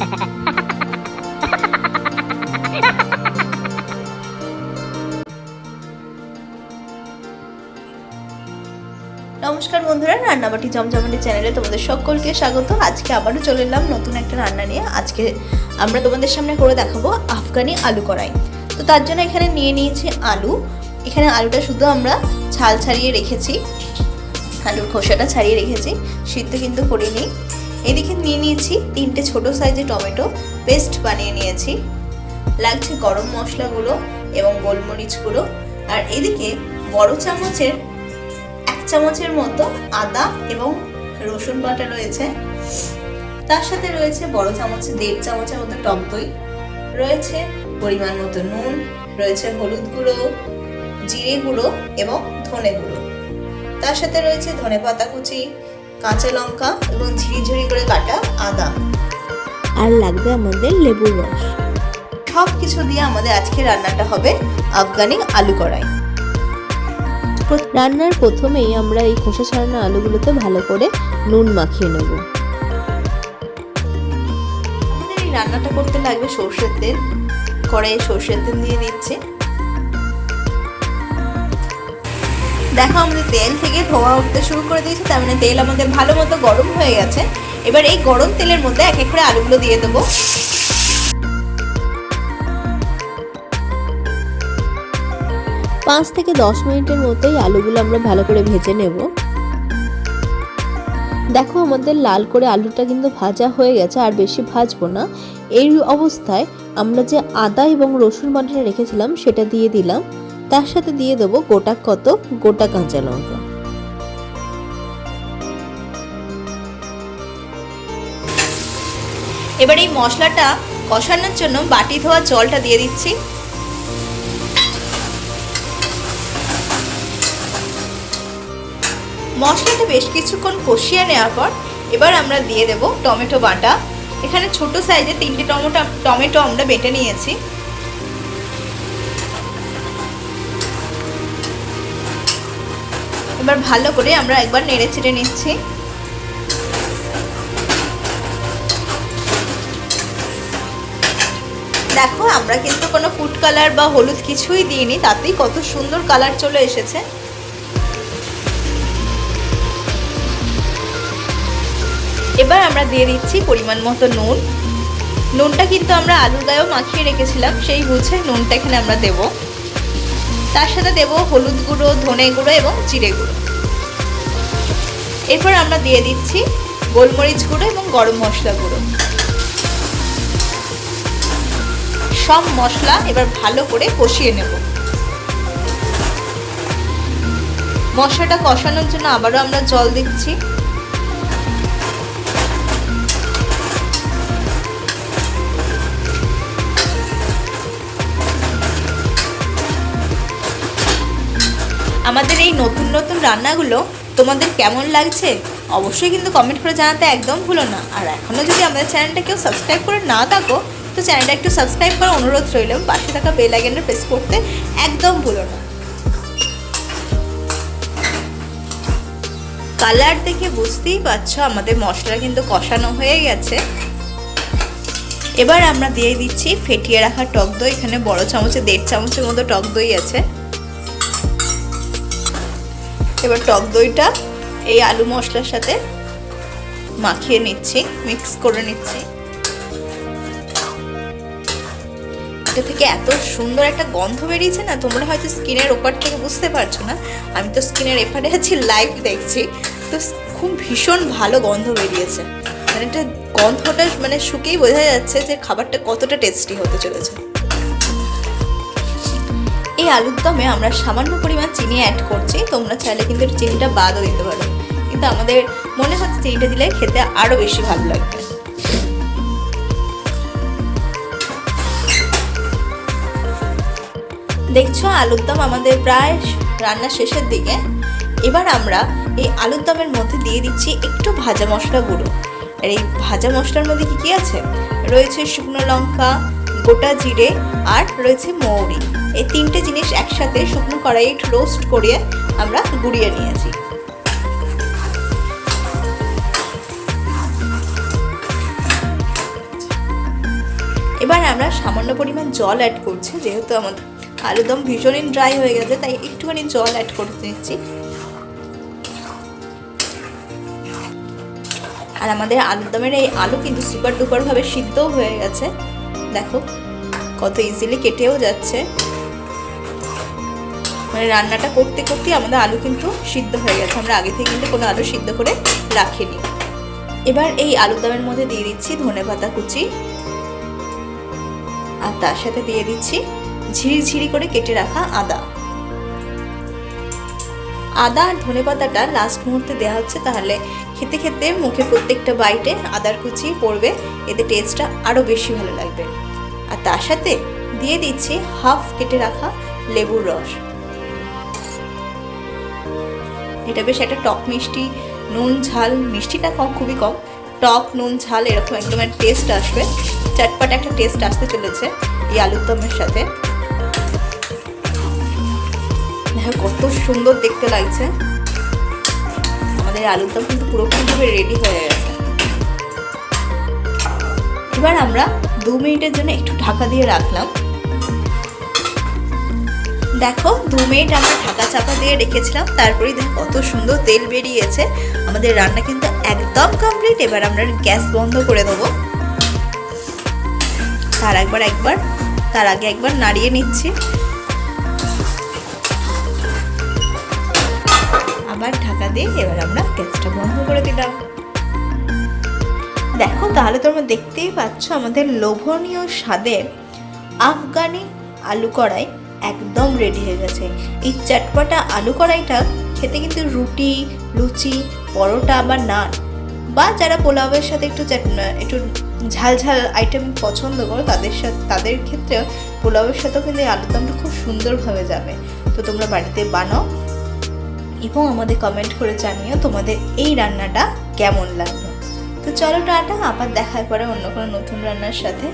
নমস্কার বন্ধুরা, রান্নাবাটি জমজমাটি চ্যানেলে তোমাদের সকলকে স্বাগত। আজকে আবারও চলে এলাম নতুন একটা রান্না নিয়ে। আজকে আমরা তোমাদের সামনে করে দেখাবো আফগানি আলু কড়াই। তো তার জন্য এখানে নিয়ে নিয়েছি আলু। এখানে আলুটা শুধু আমরা ছাল ছাড়িয়ে রেখেছি। আলুর খোসাটা ছাড়িয়ে রেখেছি। সিদ্ধ কিন্তু করিনি। এদিকে নিয়ে নিয়েছি তিনটে ছোট সাইজে টমেটো, পেস্ট বানিয়ে নিয়েছি। লাগছে গরম মশলাগুলো এবং গোলমরিচ গুঁড়ো আর এদিকে বড় চামচের, এক চামচের মতো আদা এবং রসুন বাটা রয়েছে। তার সাথে রয়েছে বড় চামচ, দেড় চামচের মতো টক দই। রয়েছে পরিমাণ মতো নুন, রয়েছে হলুদ গুঁড়ো, জিরে গুঁড়ো এবং ধনে গুঁড়ো। তার সাথে রয়েছে ধনে পাতা কুচি কাঁচা লঙ্কা এবং ঝিরিঝিরি করে কাটা আদা। আর লাগবে আমাদের লেবুর রস। সব কিছু দিয়ে আমাদের আজকে রান্নাটা হবে আফগানি আলু কড়াই। রান্নার প্রথমেই আমরা এই খোসা ছাড়ানো আলুগুলোতে ভালো করে নুন মাখিয়ে নেব। আমাদের এই রান্নাটা করতে লাগবে সর্ষের তেল। কড়াইয়ে সর্ষের তেল দিয়ে দিচ্ছে। দেখো, আমাদের তেল থেকে ধোয়া উঠতে শুরু করে দিয়েছে, তার মানে তেল আমাদের ভালো মতো গরম হয়ে গেছে। এবার এই গরম তেলের মধ্যে এক এক করে আলুগুলো দিয়ে দেবো। পাঁচ থেকে দশ মিনিটের মতোই আলুগুলো আমরা ভালো করে ভেজে নেব। দেখো, আমাদের লাল করে আলুটা কিন্তু ভাজা হয়ে গেছে, আর বেশি ভাজবো না। এই অবস্থায় আমরা যে আদা এবং রসুন বাটাটা রেখেছিলাম, সেটা দিয়ে দিলাম। তার সাথে দিয়ে দেবো গোটা কত? গোটা কাঁচা লঙ্কা। এবার এই মশলাটা কষানোর জন্য বাটি ধোয়া জলটা দিয়ে দিচ্ছি। মশলাটা বেশ কিছুক্ষণ কষিয়ে নেওয়ার পর এবার আমরা দিয়ে দেব টমেটো বাটা। এখানে ছোট সাইজে তিনটে টমেটো টমেটো আমরা বেটে নিয়েছি। এবার ভালো করে আমরা একবার নেড়ে ছেড়ে নিচ্ছি। দেখো, আমরা কিন্তু কোনো ফুড কালার বা হলুদ কিছুই দিইনি, তাতেই কত সুন্দর কালার চলে এসেছে। এবার আমরা দিয়ে দিচ্ছি পরিমাণ মতো নুন। নুনটা কিন্তু আমরা আলুর গায়েও মাখিয়ে রেখেছিলাম, সেই বুঝে নুনটা এখানে আমরা দেব। তার সাথে দেব হলুদ গুঁড়ো, ধনে গুঁড়ো এবং জিরে গুঁড়ো। এরপর আমরা দিয়ে দিচ্ছি গোলমরিচ গুঁড়ো এবং গরম মশলা গুঁড়ো। সব মশলা এবার ভালো করে কষিয়ে নেব। মশলাটা কষানোর জন্য আবারও আমরা জল দিচ্ছি। আমাদের এই নতুন নতুন রান্নাগুলো তোমাদের কেমন লাগছে, অবশ্যই কিন্তু কমেন্ট করে জানাতে একদম ভুলো না। আর এখনও যদি আমাদের চ্যানেলটা কেউ সাবস্ক্রাইব করে না থাকো, তো চ্যানেলটা একটু সাবস্ক্রাইব করার অনুরোধ রইল, পাশে থাকা বেল আইকনটা প্রেস করতে একদম ভুলো না। কালার দেখে বুঝতেই পারছ, আমাদের মশলা কিন্তু কষানো হয়ে গেছে। এবার আমরা দিয়ে দিচ্ছি ফেটিয়ে রাখা টক দই, এখানে বড় চামচে, দেড় চামচের মতো টক দই আছে। এবার টক দইটা এই আলু মশলার সাথে মাখিয়ে নিচ্ছি মিক্স করে নিচ্ছি। এটা থেকে এত সুন্দর একটা গন্ধ বেরিয়েছে না, তোমরা হয়তো স্কিনের ওপার থেকে বুঝতে পারছ না। আমি তো স্কিনের এপারে আছি লাইভ দেখছি। তো খুব ভীষণ ভালো গন্ধ বেরিয়েছে। মানে এটা গন্ধটা মানে শুকেই বোঝা যাচ্ছে যে খাবারটা কতটা টেস্টি হতে চলেছে। এই আলুর দমে আমরা সামান্য পরিমাণ চিনি অ্যাড করছি। তোমরা চাইলে কিন্তু চিনিটা বাদও দিতে পারো। কিন্তু আমাদের মনে হচ্ছে চিনিটা দিলে খেতে আরও বেশি ভালো লাগবে। দেখছ, আলুর দম আমাদের প্রায় রান্না শেষের দিকে। এবার আমরা এই আলুর দমের মধ্যে দিয়ে দিচ্ছি একটু ভাজা মশলা গুঁড়ো। আর এই ভাজা মশলার মধ্যে কি কি আছে? রয়েছে শুকনো লঙ্কা গোটা জিরে আর রয়েছে মৌরি। এই তিনটে জিনিস একসাথে শুকনো কড়াইয়ে রোস্ট করিয়ে আমরা গুঁড়িয়ে নিয়েছি। এবার আমরা সামান্য পরিমাণ জল অ্যাড করছি, যেহেতু আমাদের আলুদম ভীষণই ড্রাই হয়ে গেছে, তাই একটুখানি জল অ্যাড করে দিচ্ছি আর আমাদের আলুদমের এই আলু কিন্তু সুপার ডুপারভাবে সিদ্ধও হয়ে গেছে। দেখো, কত ইজিলি কেটেও যাচ্ছে। মানে রান্নাটা করতে করতে আমাদের আলু কিন্তু সিদ্ধ হয়ে গেছে। আমরা আগে থেকে কিন্তু কোনো আলু সিদ্ধ করে রাখিনি। এবার এই আলুদমের মধ্যে দিয়ে দিচ্ছি ধনে পাতা কুচি। আর তার সাথে দিয়ে দিচ্ছি ঝিরি ঝিরি করে কেটে রাখা আদা। আদা আর ধনে পাতাটা লাস্ট মুহূর্তে দেওয়া হচ্ছে, তাহলে খেতে খেতে মুখে প্রত্যেকটা বাইটে আদার কুচি পড়বে। এতে টেস্টটা আরও বেশি ভালো লাগবে। তার সাথে দিয়ে দিচ্ছি হাফ কেটে রাখা লেবুর রস। এটা বেশ একটা টক মিষ্টি, নুন, ঝাল, মিষ্টিটা কম, খুবই কম। টক, নুন, ঝাল, এরকম একদম একটা টেস্ট আসবে। চটপট একটা টেস্ট আসতে চলেছে এই আলুর দমের সাথে। দেখো কত সুন্দর দেখতে লাগছে। আমাদের আলুর দম কিন্তু পুরোপুরিভাবে রেডি হয়ে গেছে। এবার আমরা দু মিনিটের জন্য একটু ঢাকা দিয়ে রাখলাম। দেখো, দু মিনিট আমরা ঢাকা চাপা দিয়ে রেখেছিলাম, তারপরেই দেখো কত সুন্দর তেল বেরিয়েছে। আমাদের রান্না কিন্তু একদম কমপ্লিট এবার আমরা গ্যাস বন্ধ করে দেবো। তার একবার একবার, তার আগে একবার নাড়িয়ে নিচ্ছি। আবার ঢাকা দিয়ে এবার আমরা গ্যাসটা বন্ধ করে দিলাম। দেখো, তাহলে তোমরা দেখতেই পাচ্ছ আমাদের লোভনীয় স্বাদের আফগানি আলু কড়াই একদম রেডি হয়ে গেছে। এই চটপটা আলু কড়াইটা খেতে কিন্তু রুটি, লুচি, পরোটা বা নান বা যারা পোলাওয়ের সাথে একটু একটু ঝাল ঝাল আইটেম পছন্দ করো, তাদের সাথে, তাদের ক্ষেত্রে পোলাওয়ের সাথেও কিন্তু এই আলুরদমটা খুব সুন্দরভাবে যাবে। তো তোমরা বাড়িতে বানাও এবং আমাদের কমেন্ট করে জানিও তোমাদের এই রান্নাটা কেমন লাগল। তো চলো টাটা আবার দেখার পরে অন্য কোনো নতুন রান্নার সাথে।